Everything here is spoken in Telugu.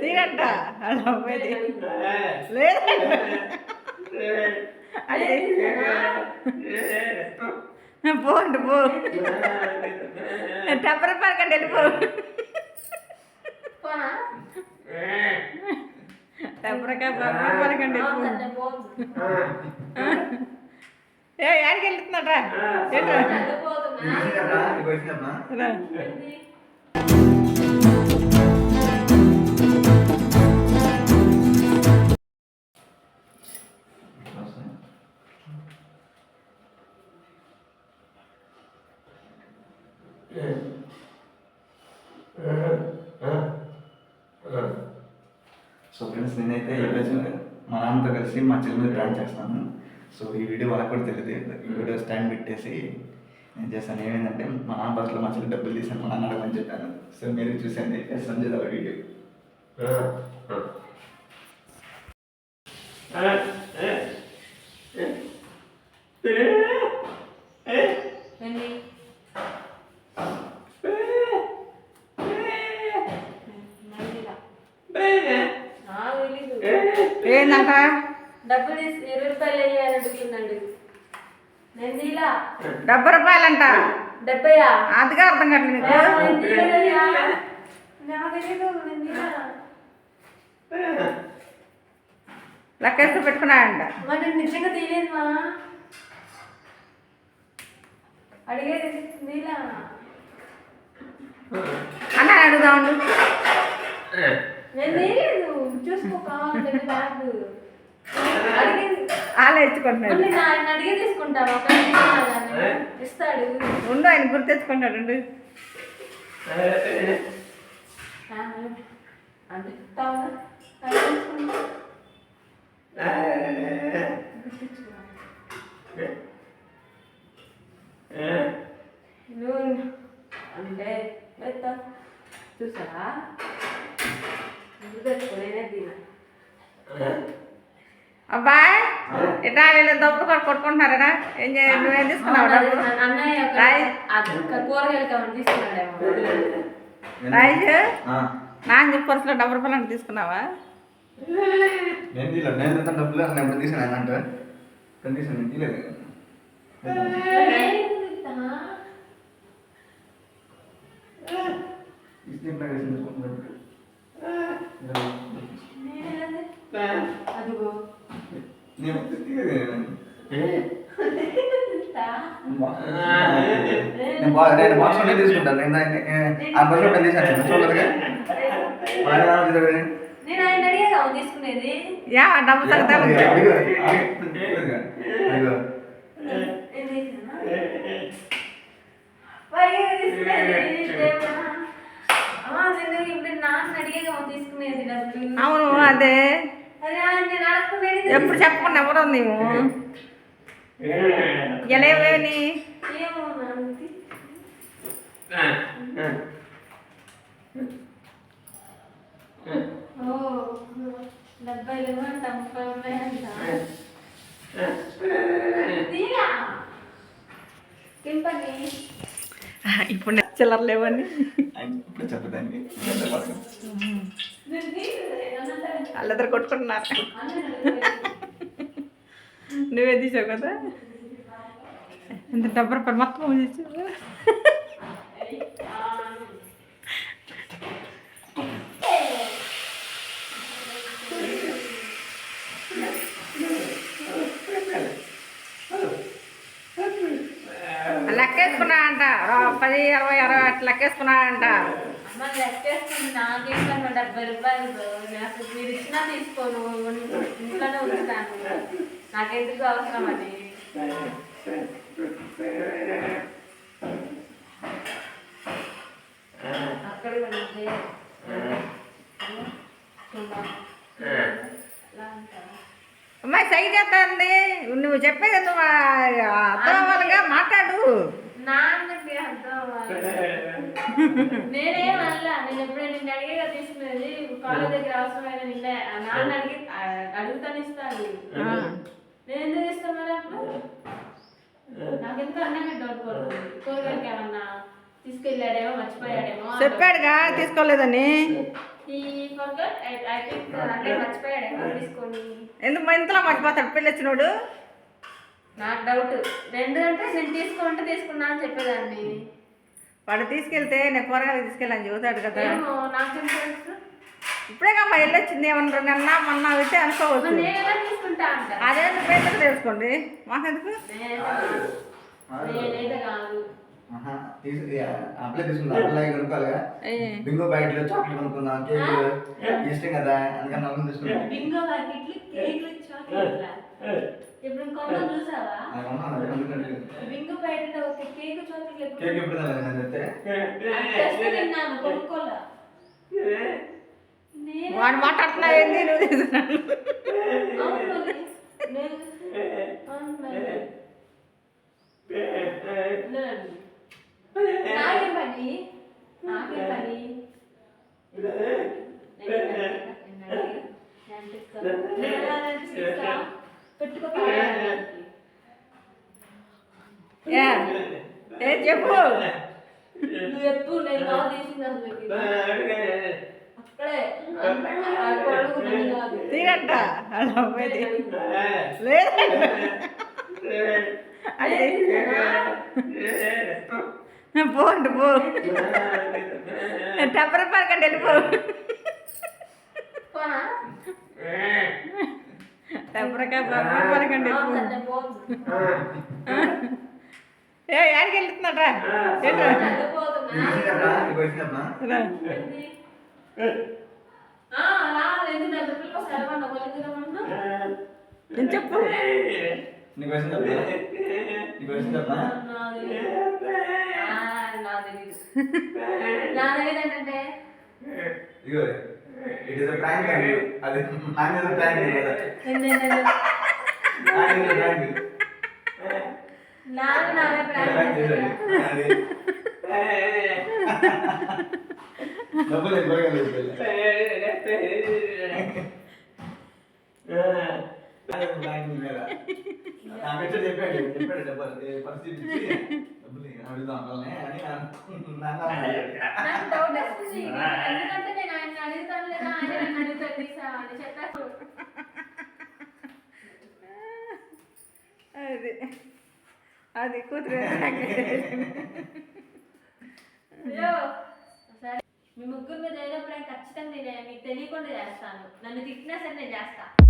తీరంట? అది పోండి పో టెంపర్ పార్కండి వెళ్ళిపో పోనా? టెంపరకాయ పార్కండి వెళ్ళిపో బాగుందండి, బాగుంది. ఏ యాడికి వెళ్తున్నాడ్రా? ఏంట్రా? సో ఫ్రెండ్స్ నేనైతే ఈరోజు మా నాన్నతో కలిసి మా చెల్లి మీద డ్రాయింగ్ చేస్తాను సో ఈ వీడియో వాళ్ళకి కూడా తెలియదు. ఈ వీడియో స్టాండ్ పెట్టేసి నేను చేస్తాను ఏమైందంటే మా నాన్న బస్సులో మా చెల్లి డబ్బులు తీసాను మా నాన్న అడగమని చెప్పాను. సో మీరు చూసండి సంజయ్ వాళ్ళ వీడియో ఏంది? మళ్ళీరా. నాకు తెలీదు. ఏందంట డబ్బులు ఇరవై రూపాయలు వేయాలని అడుగుతున్నాడు నేను తీలా? డెబ్బై రూపాయలంట. డెబ్బయా? అందుకే అర్థం కావట్లేదు. నీకు నేను. నాకు తెలీదు నేను తీలా లెక్కేస్తూ పెట్టుకున్నాడంట మరి నేను నిజంగా తీయలేదు మా. అడిగేది తీలా అన్న అడుగుదాం. నేను తీయలేదు. తీసుకున్నాను. ఇస్తాడు. ఉండు ఆయన గుర్తెచ్చుకుంటాడు ఉండు. ఆ, అంటే చూసారా అబ్బాయ్? ఇట్లా వీళ్ళు దప్పుడు కూడా కొట్టుకుంటున్నారా ఏం చేయ నువ్వేం తీసుకున్నావు రాజు నాన్న చెప్పి పర్సులో డబ్బు రూపాయలు తీసుకున్నావా? నేను తీయలేదు. నేను ఎంత డబ్బులు నేను ఎప్పుడు తీసాను. ఆయన అంటే నేను తీయలేదు. ఇస్తే? అదిగో నేను నేను బాక్స్ తీసుకుంటాను నేను ఆ బస్సులో పెళ్ళి చేశాను యా డబ్బు తగ్గుతా అదిగో, అదిగో, అదిగో, అదిగో. నేను తీసానా? మరి ఏం తీసుకునేది? ఏమన్నా? అమ్మా, నేను ఇప్పుడు నాన్న అడిగేగా తీసుకునేది డబ్బులు అవును అదే. ఎప్పుడు చెప్పకుండా ఎవరు నీవు? ఎలేవేని ఇప్పుడు చిల్లర లేవని ఇప్పుడు చెప్పదండి వాళ్ళిద్దరు కొట్టుకుంటున్నారు. నువ్వే తీసావు కదా? ఎంత డబ్బు రూపాయలు మొత్తం తీసావు లెక్కేసుకున్నా అంట పది ఇరవై అరవై అట్లా లెక్కేసుకున్నా అంట అమ్మ లెక్కేస్తుంది నాకేమన్నా డెబ్బై రూపాయలు నాకు మీరు ఇచ్చినా తీసుకోను ఇంట్లోనే ఉంచుతాను. నాకెందుకు అవసరం అది? అక్కడ అమ్మాయి నువ్వు చెప్పేది నువ్వు అర్థం అవ్వాలిగా మాట్లాడు. అవ్వాలి. నేనేం అనలా నేను ఎప్పుడైనా నిన్ను అడిగేగా తీసుకునేది కాలేజ్ దగ్గర అవసరమైన నిన్నే ఆ నాన్న అడిగి అడుగుతాను ఇస్తాడు ఆ. నేను ఎందుకు ఇస్తాను మరి అప్పుడు? నాకెందుకు అన్నమే డౌట్ పడుతుంది. కూరగాయలకి ఏమన్నా తీసుకెళ్ళాడేమో మర్చిపోయాడేమో చెప్పాడుగా తీసుకోలేదని. ఈ ఫర్గట్ ఐ థింక్ అంటే మర్చిపోయాడేమో తీసుకొని. ఎందుకు మా ఇంతలో మర్చిపోతాడు పెళ్ళి వచ్చినోడు? నాకు డౌట్. రెండు అంటే నేను తీసుకోమంటే తీసుకున్నా అని చెప్పేదాన్ని. వాడు తీసుకెళ్తే నేను కూరగాయలు తీసుకెళ్ళని చెబుతాడు కదా. ఏమో నాకేం తెలుసు. ఇప్పుడేగా మా ఇల్లు వచ్చింది ఏమన్నా నిన్న మొన్న అయితే అనుకోవచ్చు. మరి నేను ఎలా తీసుకుంటా అంట? అదే పేర్లకు తెలుసుకోండి. మాకెందుకు? అప్లై తీసుకుంటా. అప్లై కొనుక్కోవాలిగా ఏ, బింగో ప్యాకెట్లో చాక్లెట్ కొనుక్కుందాం. కేక్ ఇష్టం కదా అందుకని నవ్వులు తీసుకుంటాం. బింగో ప్యాకెట్లు కేక్లు చాక్లెట్ల. ఇప్పుడు ఇంకొంచెం చూసావా? అది కొన్నాను, అది అందుకని బింగో ప్యాకెట్ ఒక కేక్ చాక్లెట్లు ఎప్పుడు కేక్ ఎప్పుడు తినాలి నేను చెప్తే? అది తెస్తే తిన్నాను కొనుక్కోలే. నేను వాడు మాట్లాడుతున్నా ఏంది? నువ్వు. నాకేం పని? నాకేం పని నేను అడిగా, నేను అడిగా, నేను తెస్తాను. నేను ఎలా తెచ్చిస్తా? పెట్టుకో తాగడానికి. ఏ చెప్పు. నువ్వు ఎప్పుడు నేను బాగా తీసింది అసలు. తీరంట అలా పోండి పో టెంపరీ పార్క్ అంటే వెళ్ళిపో? టెంపరీ పార్క్ అంటే. ఏ యాడికి వెళ్తున్నాడ్రా? నేను చెప్పు? నీకు ఇదిగో ఇట్ ఇస్ ప్రాంక్ అండి. అది ప్రాంక్ కదా. ప్రాంక్ డబ్బులు బిడ్డ చెప్పాడు చెప్పాడు డబ్బులు పరిస్థితి ఇచ్చి డబ్బులు అడుగుదాం వాళ్ళని అని ఎందుకంటే నేను ఆయన అడుగుతాను లేదా ఆయన నన్ను అడుగుతాను తీసా అని చెప్పాను అది. అది కూతురు సరే. మీ ముగ్గురు మీద ఏదో ఖచ్చితంగా నేను మీకు తెలియకుండా చేస్తాను. నన్ను తిట్టినా సరే నేను చేస్తాను